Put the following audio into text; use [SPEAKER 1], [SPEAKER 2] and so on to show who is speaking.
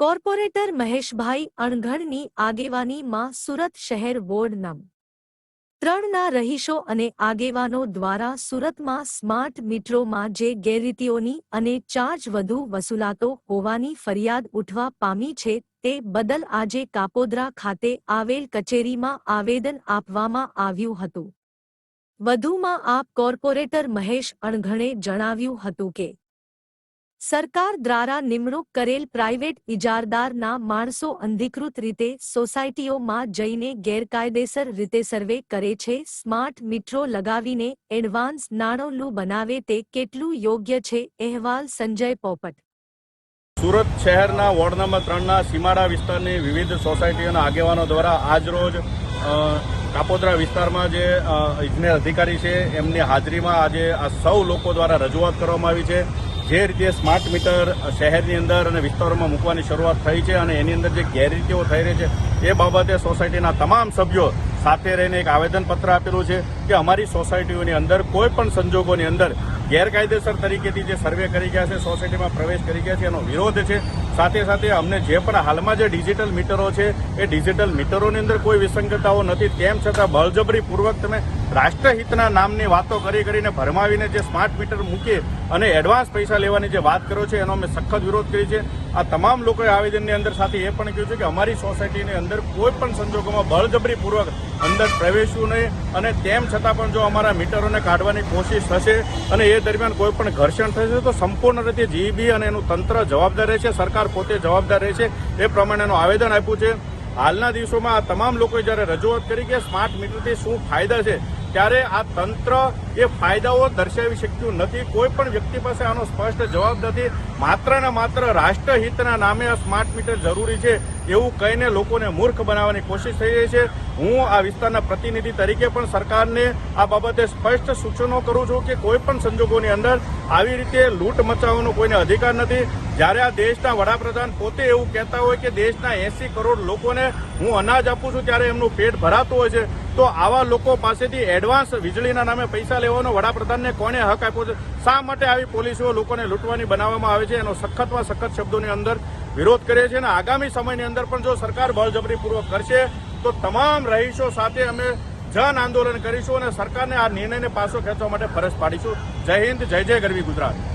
[SPEAKER 1] Corporator મહેશભાઈ અણઘડની આગેવાનીમાં સુરત શહેર ward નં ત્રણના રહીશો અને આગેવાનો દ્વારા સુરતમાં સ્માર્ટ મીટરોમાં જે ગેરરીતિઓની અને ચાર્જ વધુ વસૂલાતો હોવાની ફરિયાદ ઉઠવા પામી છે, તે બદલ આજે કાપોદ્રા ખાતે આવેલ કચેરીમાં આવેદન આપવામાં આવ્યું હતું. વધુમાં આપ કોર્પોરેટર મહેશ અણઘણે જણાવ્યું હતું કે સરકાર દ્વારા નિમણૂક કરેલ પ્રાઇવેટ ઇજારદારના માણસો અંધિકૃત રીતે સોસાયટીઓમાં જઈને ગેરકાયદેસર રીતે સર્વે કરે છે, સ્માર્ટ મીટરો લગાવીને એડવાન્સ નાણોલું બનાવે તે કેટલું યોગ્ય છે, અહેવાલ સંજય પોપટ.
[SPEAKER 2] સુરત શહેરના વોર્ડ નંબર ત્રણના સીમાડા વિસ્તારની વિવિધ સોસાયટીઓના આગેવાનો દ્વારા આજરોજ કાપોદ્રા વિસ્તારમાં જે ઇજનેર અધિકારી છે, એમની હાજરીમાં આજે આ સૌ લોકો દ્વારા રજૂઆત કરવામાં આવી છે. જે રીતે સ્માર્ટ મીટર શહેરની અંદર અને વિસ્તારોમાં મૂકવાની શરૂઆત થઈ છે અને એની અંદર જે ગેરરીતિઓ થઈ રહી છે, એ બાબતે સોસાયટીના તમામ સભ્યો સાથે રહીને એક આવેદનપત્ર આપેલું છે કે અમારી સોસાયટીઓની અંદર કોઈ પણ સંજોગોની અંદર ગેરકાયદેસર તરીકેથી જે સર્વે કરી ગયા છે, સોસાયટીમાં પ્રવેશ કરી ગયા છે, એનો વિરોધ છે. સાથે સાથે અમને જે પણ હાલમાં જે ડિજિટલ મીટરો છે, એ ડિજિટલ મીટરોની અંદર કોઈ વિસંગતાઓ નથી. તેમ છતાં બળજબરીપૂર્વક તમે રાષ્ટ્રહિતના નામની વાતો કરી કરીને ભરમાવીને જે સ્માર્ટ મીટર મૂકી અને એડવાન્સ પૈસા લેવાની જે વાત કરો છો, એનો અમે સખત વિરોધ કરી છે આ તમામ લોકોએ આવેદનની અંદર સાથે એ પણ કહ્યું છે કે અમારી સોસાયટીની અંદર કોઈ પણ સંજોગોમાં બળજબરીપૂર્વક અંદર પ્રવેશવું નહીં અને તેમ છતાં પણ જો અમારા મીટરોને કાઢવાની કોશિશ થશે અને એ દરમિયાન કોઈ પણ ઘર્ષણ થશે, તો સંપૂર્ણ રીતે જીબી અને એનું તંત્ર જવાબદાર રહેશે, સરકાર પોતે જવાબદાર રહેશે એ પ્રમાણેનું આવેદન આપ્યું છે. હાલના દિવસોમાં આ તમામ લોકોએ જ્યારે રજૂઆત કરી કે સ્માર્ટ મીટરથી શું ફાયદા છે ત્યારે આ તંત્ર એ ફાયદાઓ દર્શાવી શક્યું નથી. કોઈ પણ વ્યક્તિ પાસે આનો સ્પષ્ટ જવાબ નથી. માત્ર ને માત્ર રાષ્ટ્રહિતના નામે આ સ્માર્ટ મીટર જરૂરી છે એવું કહીને લોકોને મૂર્ખ બનાવવાની કોશિશ થઈ રહી છે. હું આ વિસ્તારના પ્રતિનિધિ તરીકે પણ સરકારને આ બાબતે સ્પષ્ટ સૂચનો કરું છું કે કોઈ પણ સંજોગોની અંદર આવી રીતે લૂંટ મચાવવાનો કોઈને અધિકાર નથી. જ્યારે આ દેશના વડાપ્રધાન પોતે એવું કહેતા હોય કે દેશના એસી કરોડ લોકોને હું અનાજ આપું છું ત્યારે એમનું પેટ ભરાતું હોય છે. તો આવા લોકો પાસેથી એડવાન્સ વીજળીના નામે પૈસા લેવાનો વડાપ્રધાનને કોને હક આપ્યો છે? શા માટે આવી પોલિસીઓ લોકોને લૂંટવાની બનાવવામાં આવે છે? એનો સખતમાં સખત શબ્દોની અંદર વિરોધ કરે છે અને આગામી સમયની અંદર પણ જો સરકાર બળજબરીપૂર્વક કરશે, તો તમામ રહીશો સાથે અમે જન આંદોલન કરીશું અને સરકારને આ નિર્ણયને પાછો ખેંચવા માટે ફરજ પાડીશું. જય હિન્દ, જય જય ગરવી ગુજરાત.